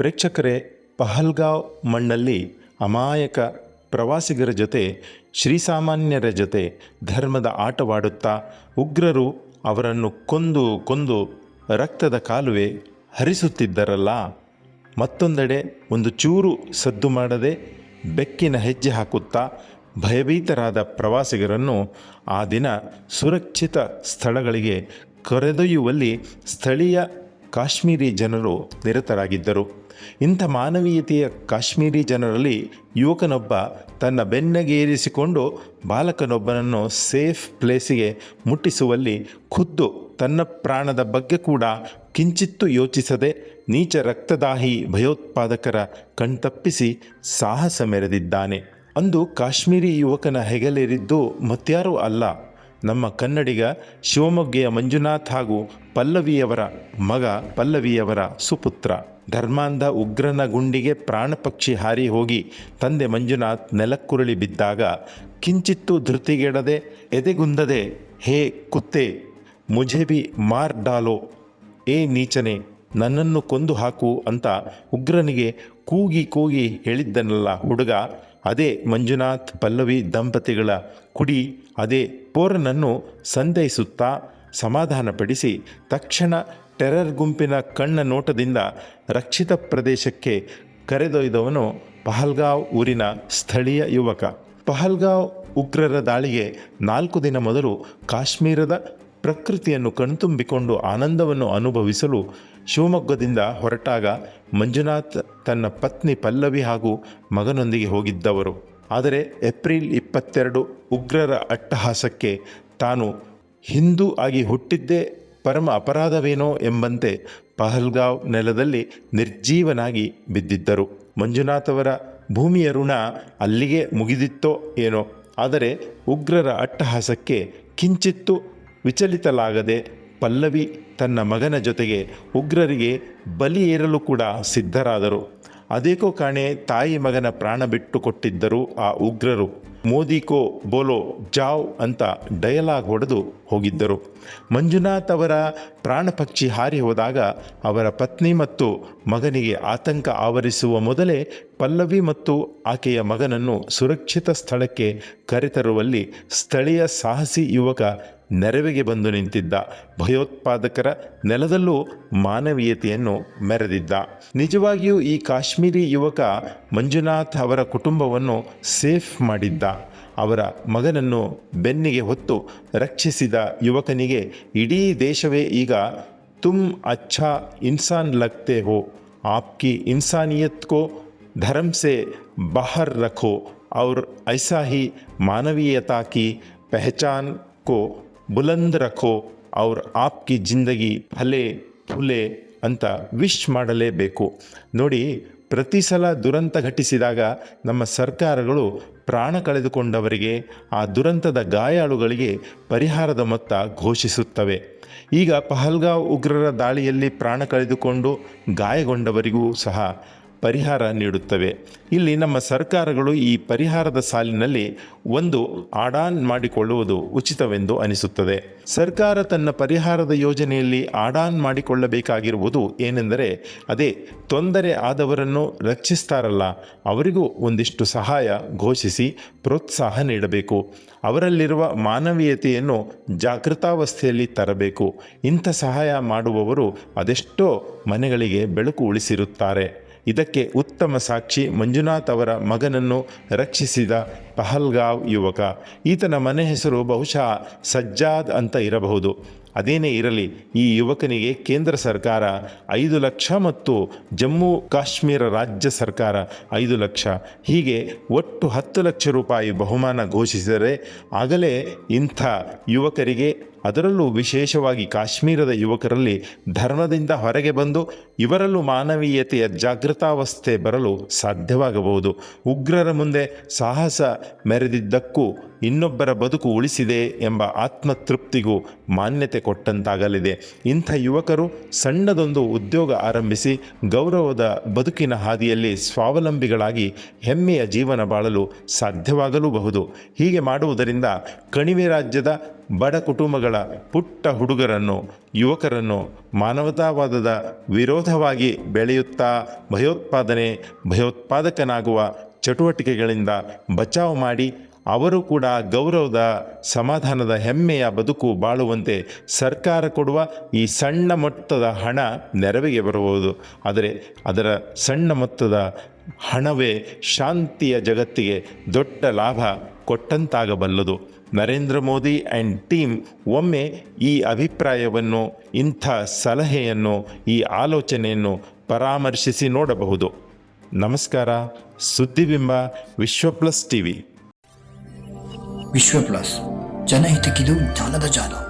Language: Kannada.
ಪ್ರೇಕ್ಷಕರೇ, ಪಹಲ್ಗಾವ್ ಮಣ್ಣಲ್ಲಿ ಅಮಾಯಕ ಪ್ರವಾಸಿಗರ ಜೊತೆ, ಶ್ರೀಸಾಮಾನ್ಯರ ಜೊತೆ ಧರ್ಮದ ಆಟವಾಡುತ್ತಾ ಉಗ್ರರು ಅವರನ್ನು ಕೊಂದು ಕೊಂದು ರಕ್ತದ ಕಾಲುವೆ ಹರಿಸುತ್ತಿದ್ದರಲ್ಲ. ಮತ್ತೊಂದೆಡೆ ಒಂದು ಚೂರು ಸದ್ದು ಮಾಡದೆ ಬೆಕ್ಕಿನ ಹೆಜ್ಜೆ ಹಾಕುತ್ತಾ ಭಯಭೀತರಾದ ಪ್ರವಾಸಿಗರನ್ನು ಆ ದಿನ ಸುರಕ್ಷಿತ ಸ್ಥಳಗಳಿಗೆ ಕರೆದೊಯ್ಯುವಲ್ಲಿ ಸ್ಥಳೀಯ ಕಾಶ್ಮೀರಿ ಜನರು ನಿರತರಾಗಿದ್ದರು. ಇಂಥ ಮಾನವೀಯತೆಯ ಕಾಶ್ಮೀರಿ ಜನರಲ್ಲಿ ಯುವಕನೊಬ್ಬ ತನ್ನ ಬೆನ್ನಗೇರಿಸಿಕೊಂಡು ಬಾಲಕನೊಬ್ಬನನ್ನು ಸೇಫ್ ಪ್ಲೇಸಿಗೆ ಮುಟ್ಟಿಸುವಲ್ಲಿ ಖುದ್ದು ತನ್ನ ಪ್ರಾಣದ ಬಗ್ಗೆ ಕೂಡ ಕಿಂಚಿತ್ತೂ ಯೋಚಿಸದೆ ನೀಚ ರಕ್ತದಾಹಿ ಭಯೋತ್ಪಾದಕರ ಕಣ್ತಪ್ಪಿಸಿ ಸಾಹಸ ಮೆರೆದಿದ್ದಾನೆ. ಅಂದು ಕಾಶ್ಮೀರಿ ಯುವಕನ ಹೆಗಲೇರಿದ್ದು ಮತ್ಯಾರೂ ಅಲ್ಲ. ನಮ್ಮ ಕನ್ನಡಿಗ ಶಿವಮೊಗ್ಗೆಯ ಮಂಜುನಾಥ್ ಹಾಗೂ ಪಲ್ಲವಿಯವರ ಮಗ, ಪಲ್ಲವಿಯವರ ಸುಪುತ್ರ. ಧರ್ಮಾಂಧ ಉಗ್ರನ ಗುಂಡಿಗೆ ಪ್ರಾಣಪಕ್ಷಿ ಹಾರಿ ಹೋಗಿ ತಂದೆ ಮಂಜುನಾಥ್ ನೆಲಕ್ಕುರುಳಿ ಬಿದ್ದಾಗ ಕಿಂಚಿತ್ತೂ ಧೃತಿಗೆಡದೆ ಎದೆಗುಂದದೆ, ಹೇ ಕುತ್ತೆ ಮುಜೆಬಿ ಮಾರ್ ಡಾಲೋ, ಏ ನೀಚನೆ, ನನ್ನನ್ನು ಕೊಂದು ಹಾಕು ಅಂತ ಉಗ್ರನಿಗೆ ಕೂಗಿ ಕೂಗಿ ಹೇಳಿದ್ದನಲ್ಲ ಹುಡುಗ. ಅದೇ ಮಂಜುನಾಥ್ ಪಲ್ಲವಿ ದಂಪತಿಗಳ ಕುಡಿ, ಅದೇ ಪೋರನನ್ನು ಸಂದೈಸುತ್ತಾ ಸಮಾಧಾನಪಡಿಸಿ ತಕ್ಷಣ ಟೆರರ್ ಗುಂಪಿನ ಕಣ್ಣ ನೋಟದಿಂದ ರಕ್ಷಿತ ಪ್ರದೇಶಕ್ಕೆ ಕರೆದೊಯ್ದವನು ಪಹಲ್ಗಾವ್ ಊರಿನ ಸ್ಥಳೀಯ ಯುವಕ. ಪಹಲ್ಗಾವ್ ಉಗ್ರರ ದಾಳಿಗೆ ನಾಲ್ಕು ದಿನ ಮೊದಲು ಕಾಶ್ಮೀರದ ಪ್ರಕೃತಿಯನ್ನು ಕಣ್ತುಂಬಿಕೊಂಡು ಆನಂದವನ್ನು ಅನುಭವಿಸಲು ಶಿವಮೊಗ್ಗದಿಂದ ಹೊರಟಾಗ ಮಂಜುನಾಥ್ ತನ್ನ ಪತ್ನಿ ಪಲ್ಲವಿ ಹಾಗೂ ಮಗನೊಂದಿಗೆ ಹೋಗಿದ್ದವರು. ಆದರೆ ಏಪ್ರಿಲ್ ಇಪ್ಪತ್ತೆರಡು ಉಗ್ರರ ಅಟ್ಟಹಾಸಕ್ಕೆ ತಾನು ಹಿಂದೂ ಆಗಿ ಹುಟ್ಟಿದ್ದೇ ಪರಮ ಅಪರಾಧವೇನೋ ಎಂಬಂತೆ ಪಹಲ್ಗಾವ್ ನೆಲದಲ್ಲಿ ನಿರ್ಜೀವನಾಗಿ ಬಿದ್ದಿದ್ದರು. ಮಂಜುನಾಥ್ ಅವರ ಭೂಮಿಯ ಋಣ ಅಲ್ಲಿಗೆ ಮುಗಿದಿತ್ತೋ ಏನೋ. ಆದರೆ ಉಗ್ರರ ಅಟ್ಟಹಾಸಕ್ಕೆ ಕಿಂಚಿತ್ತು ವಿಚಲಿತಲಾಗದೆ ಪಲ್ಲವಿ ತನ್ನ ಮಗನ ಜೊತೆಗೆ ಉಗ್ರರಿಗೆ ಬಲಿ ಏರಲು ಕೂಡ ಸಿದ್ಧರಾದರು. ಅದೇಕೋ ಕಾಣೆ ತಾಯಿ ಮಗನ ಪ್ರಾಣ ಬಿಟ್ಟು ಕೊಟ್ಟಿದ್ದರು ಆ ಉಗ್ರರು. ಮೋದಿಕೋ ಬೋಲೋ ಜಾವ್ ಅಂತ ಡಯಲಾಗ್ ಹೊಡೆದು ಹೋಗಿದ್ದರು. ಮಂಜುನಾಥ್ ಅವರ ಪ್ರಾಣಪಕ್ಷಿ ಹಾರಿ ಹೋದಾಗ ಅವರ ಪತ್ನಿ ಮತ್ತು ಮಗನಿಗೆ ಆತಂಕ ಆವರಿಸುವ ಮೊದಲೇ ಪಲ್ಲವಿ ಮತ್ತು ಆಕೆಯ ಮಗನನ್ನು ಸುರಕ್ಷಿತ ಸ್ಥಳಕ್ಕೆ ಕರೆತರುವಲ್ಲಿ ಸ್ಥಳೀಯ ಸಾಹಸಿ ಯುವಕ ನೆರವಿಗೆ ಬಂದು ನಿಂತಿದ್ದ ಭಯೋತ್ಪಾದಕರ ನೆಲದಲ್ಲೂ ಮಾನವೀಯತೆಯನ್ನು ಮೆರೆದಿದ್ದ ನಿಜವಾಗಿಯೂ ಈ ಕಾಶ್ಮೀರಿ ಯುವಕ ಮಂಜುನಾಥ್ ಅವರ ಕುಟುಂಬವನ್ನು ಸೇಫ್ ಮಾಡಿದ್ದ ಅವರ ಮಗನನ್ನು ಬೆನ್ನಿಗೆ ಹೊತ್ತು ರಕ್ಷಿಸಿದ ಯುವಕನಿಗೆ ಇಡೀ ದೇಶವೇ ಈಗ ತುಮ್ ಅಚ್ಛಾ ಇನ್ಸಾನ್ ಲಗ್ತೆ ಹೋ ಆಪ್ಕಿ ಇನ್ಸಾನಿಯತ್ ಕೋ धर्म से बाहर रखो और ऐसा ही मानवीयता की पहचान को ಬುಲಂದ್ ರಖೋ ಅವ್ರ ಆಪ್ಕಿ ಜಿಂದಗಿ ಫಲೆ ಫುಲೆ ಅಂತ ವಿಶ್ ಮಾಡಲೇಬೇಕು. ನೋಡಿ, ಪ್ರತಿ ಸಲ ದುರಂತ ಘಟಿಸಿದಾಗ ನಮ್ಮ ಸರ್ಕಾರಗಳು ಪ್ರಾಣ ಕಳೆದುಕೊಂಡವರಿಗೆ, ಆ ದುರಂತದ ಗಾಯಾಳುಗಳಿಗೆ ಪರಿಹಾರದ ಮೊತ್ತ ಘೋಷಿಸುತ್ತವೆ. ಈಗ ಪಹಲ್ಗಾವ್ ಉಗ್ರರ ದಾಳಿಯಲ್ಲಿ ಪ್ರಾಣ ಕಳೆದುಕೊಂಡು ಗಾಯಗೊಂಡವರಿಗೂ ಸಹ ಪರಿಹಾರ ನೀಡುತ್ತವೆ. ಇಲ್ಲಿ ನಮ್ಮ ಸರ್ಕಾರಗಳು ಈ ಪರಿಹಾರದ ಸಾಲಿನಲ್ಲಿ ಒಂದು ಆಡಾನ್ ಮಾಡಿಕೊಳ್ಳುವುದು ಉಚಿತವೆಂದು ಅನಿಸುತ್ತದೆ. ಸರ್ಕಾರ ತನ್ನ ಪರಿಹಾರದ ಯೋಜನೆಯಲ್ಲಿ ಆಡಾನ್ ಮಾಡಿಕೊಳ್ಳಬೇಕಾಗಿರುವುದು ಏನೆಂದರೆ, ಅದೇ ತೊಂದರೆ ಆದವರನ್ನು ರಕ್ಷಿಸ್ತಾರಲ್ಲ, ಅವರಿಗೂ ಒಂದಿಷ್ಟು ಸಹಾಯ ಘೋಷಿಸಿ ಪ್ರೋತ್ಸಾಹ ನೀಡಬೇಕು. ಅವರಲ್ಲಿರುವ ಮಾನವೀಯತೆಯನ್ನು ಜಾಗೃತಾವಸ್ಥೆಯಲ್ಲಿ ತರಬೇಕು. ಇಂಥ ಸಹಾಯ ಮಾಡುವವರು ಅದೆಷ್ಟೋ ಮನೆಗಳಿಗೆ ಬೆಳಕು ಉಳಿಸಿರುತ್ತಾರೆ. ಇದಕ್ಕೆ ಉತ್ತಮ ಸಾಕ್ಷಿ ಮಂಜುನಾಥ್ ಅವರ ಮಗನನ್ನು ರಕ್ಷಿಸಿದ ಪಹಲ್ಗಾವ್ ಯುವಕ. ಈತನ ಮನೆ ಹೆಸರು ಬಹುಶಃ ಸಜ್ಜಾದ್ ಅಂತ ಇರಬಹುದು. ಅದೇನೇ ಇರಲಿ, ಈ ಯುವಕನಿಗೆ ಕೇಂದ್ರ ಸರ್ಕಾರ ಐದು ಲಕ್ಷ ಮತ್ತು ಜಮ್ಮು ಕಾಶ್ಮೀರ ರಾಜ್ಯ ಸರ್ಕಾರ ಐದು ಲಕ್ಷ. ಹೀಗೆ ಒಟ್ಟು ಹತ್ತು ಲಕ್ಷ ರೂಪಾಯಿ ಬಹುಮಾನ ಘೋಷಿಸಿದರೆ ಆಗಲೇ ಇಂಥ ಯುವಕರಿಗೆ, ಅದರಲ್ಲೂ ವಿಶೇಷವಾಗಿ ಕಾಶ್ಮೀರದ ಯುವಕರಲ್ಲಿ ಧರ್ಮದಿಂದ ಹೊರಗೆ ಬಂದು ಇವರಲ್ಲೂ ಮಾನವೀಯತೆಯ ಜಾಗೃತಾವಸ್ಥೆ ಬರಲು ಸಾಧ್ಯವಾಗಬಹುದು. ಉಗ್ರರ ಮುಂದೆ ಸಾಹಸ ಮೆರೆದಿದ್ದಕ್ಕೂ ಇನ್ನೊಬ್ಬರ ಬದುಕು ಉಳಿಸಿದೆ ಎಂಬ ಆತ್ಮತೃಪ್ತಿಗೂ ಮಾನ್ಯತೆ ಕೊಟ್ಟಂತಾಗಲಿದೆ. ಇಂಥ ಯುವಕರು ಸಣ್ಣದೊಂದು ಉದ್ಯೋಗ ಆರಂಭಿಸಿ ಗೌರವದ ಬದುಕಿನ ಹಾದಿಯಲ್ಲಿ ಸ್ವಾವಲಂಬಿಗಳಾಗಿ ಹೆಮ್ಮೆಯ ಜೀವನ ಬಾಳಲು ಸಾಧ್ಯವಾಗಲೂಬಹುದು. ಹೀಗೆ ಮಾಡುವುದರಿಂದ ಕಣಿವೆ ರಾಜ್ಯದ ಬಡ ಕುಟುಂಬಗಳ ಪುಟ್ಟ ಹುಡುಗರನ್ನು, ಯುವಕರನ್ನು ಮಾನವತಾವಾದದ ವಿರೋಧವಾಗಿ ಬೆಳೆಯುತ್ತಾ ಭಯೋತ್ಪಾದನೆ, ಭಯೋತ್ಪಾದಕನಾಗುವ ಚಟುವಟಿಕೆಗಳಿಂದ ಬಚಾವ್ ಮಾಡಿ ಅವರು ಕೂಡ ಗೌರವದ ಸಮಾಧಾನದ ಹೆಮ್ಮೆಯ ಬದುಕು ಬಾಳುವಂತೆ ಸರ್ಕಾರ ಕೊಡುವ ಈ ಸಣ್ಣ ಮೊತ್ತದ ಹಣ ನೆರವಿಗೆ ಬರಬಹುದು. ಆದರೆ ಅದರ ಸಣ್ಣ ಮೊತ್ತದ ಹಣವೇ ಶಾಂತಿಯ ಜಗತ್ತಿಗೆ ದೊಡ್ಡ ಲಾಭ ಕೊಟ್ಟಂತಾಗಬಲ್ಲದು. ನರೇಂದ್ರ ಮೋದಿ ಆ್ಯಂಡ್ ಟೀಮ್ ಒಮ್ಮೆ ಈ ಅಭಿಪ್ರಾಯವನ್ನು, ಇಂಥ ಸಲಹೆಯನ್ನು, ಈ ಆಲೋಚನೆಯನ್ನು ಪರಾಮರ್ಶಿಸಿ ನೋಡಬಹುದು. ನಮಸ್ಕಾರ, ಸುದ್ದಿಬಿಂಬ Vishwa plus TV. Vishwa plus ಜನಹಿತಕ್ಕಿದು ಜ್ಞಾನದ ಜಾಲ.